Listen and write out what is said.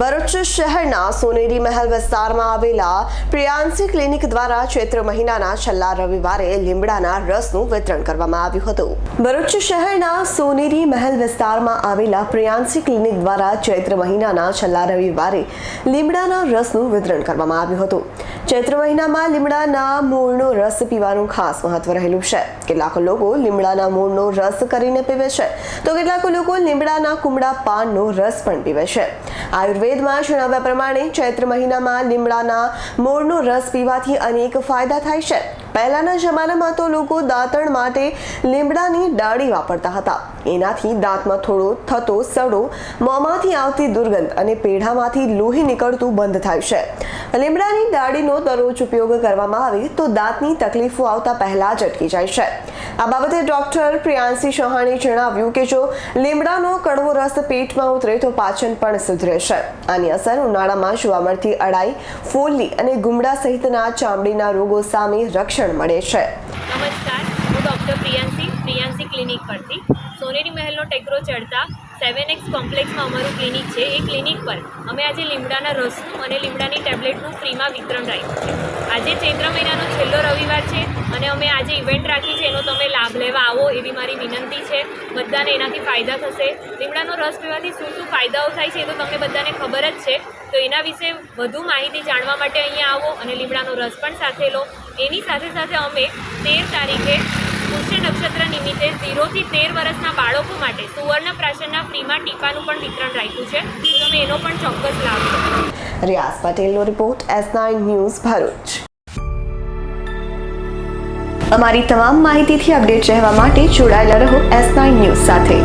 ભરૂચ શહેરના સોનેરી મહેલ વિસ્તારમાં આવેલા પ્રિયાંશી ક્લિનિક દ્વારા ચૈત્ર મહિનાના છેલ્લા રવિવારે લીમડાના રસનું વિતરણ કરવામાં આવ્યું હતું. ભરૂચ શહેરના સોનેરી મહેલ વિસ્તારમાં આવેલા પ્રિયાંશી ક્લિનિક દ્વારા ચૈત્ર મહિનાના છેલ્લા રવિવારે લીમડાના રસનું વિતરણ કરવામાં આવ્યું હતું. ચૈત્ર મહિનામાં લીમડાના મૂળનો રસ પીવાનું ખાસ મહત્વ રહેલું છે. કેટલાક લોકો લીમડાના મૂળનો રસ કરીને પીવે છે. તો કેટલાક લોકો લીમડાના કુમળા પાનનો રસ પણ પીવે છે. આયુર્વેદમાં જણાવ્યા પ્રમાણે ચૈત્ર મહિનામાં લીમડાના મૂળનો રસ પીવાથી અનેક ફાયદા થાય છે. પહેલાના જમાનામાં તો લોકો દાંતણ માટે લીમડાની ડાળી વાપરતા હતા. એનાથી દાંતમાં થોડો થતો, સડો, મોંમાંથી આવતી દુર્ગંધ અને પેઢામાંથી લોહી નીકળતું બંધ થાય છે. લીમડાની ડાળીનો દરરોજ ઉપયોગ કરવામાં આવે તો દાંતની તકલીફો આવતા પહેલાં જ અટકી જાય છે. આ બાબતે ડોક્ટર પ્રિયાંશી ચૌહાણે જણાવ્યું કે જો લીમડાનો કડવો રસ પેટમાં ઉતરે તો પાચન પણ સુધરે છે. આની અસર ઉનાળામાં જોવા મળતી અડાઈ, ફોલ્લી અને ગુમડા સહિતના ચામડીના રોગો સામે રક્ષણ મળે છે. નમસ્કાર, હું ડૉક્ટર પ્રિયાંશી પ્રિયાંશી ક્લિનિક પરથી. સોનેરી મહેલનો ટેકરો ચડતા સેવન એક્સ કોમ્પ્લેક્સમાં અમારું ક્લિનિક છે. એ ક્લિનિક પર અમે આજે લીમડાના રસનું અને લીમડાની ટેબ્લેટનું ફ્રીમાં વિતરણ રાખ્યું છે. આજે ચૈત્ર મહિનાનો છેલ્લો રવિવાર છે અને અમે આજે ઇવેન્ટ રાખી છે. એનો તમે લાભ લેવા આવો એવી મારી વિનંતી છે. બધાને એનાથી ફાયદા થશે. લીમડાનો રસ પીવાથી શું શું ફાયદાઓ થાય છે એ તો તમને બધાને ખબર જ છે. તો એના વિશે વધુ માહિતી જાણવા માટે અહીંયા આવો અને લીમડાનો રસ પણ સાથે લો. એની સાથે સાથે અમે તેર તારીખે પુષ્ય નક્ષત્ર નિમિત્તે ઝીરોથી તેર વર્ષના બાળકો માટે સુવર્ણ પ્રાશનના ફ્રીમાં ટીપાનું પણ વિતરણ રાખ્યું છે. તમે એનો પણ ચોક્કસ લાભ રિયાઝ પટેલનો report S nine news Bharuch. અમારી તમામ માહિતીથી અપડેટ રહેવા માટે જોડાયેલા રહો એસ નાઇન ન્યૂઝ સાથે.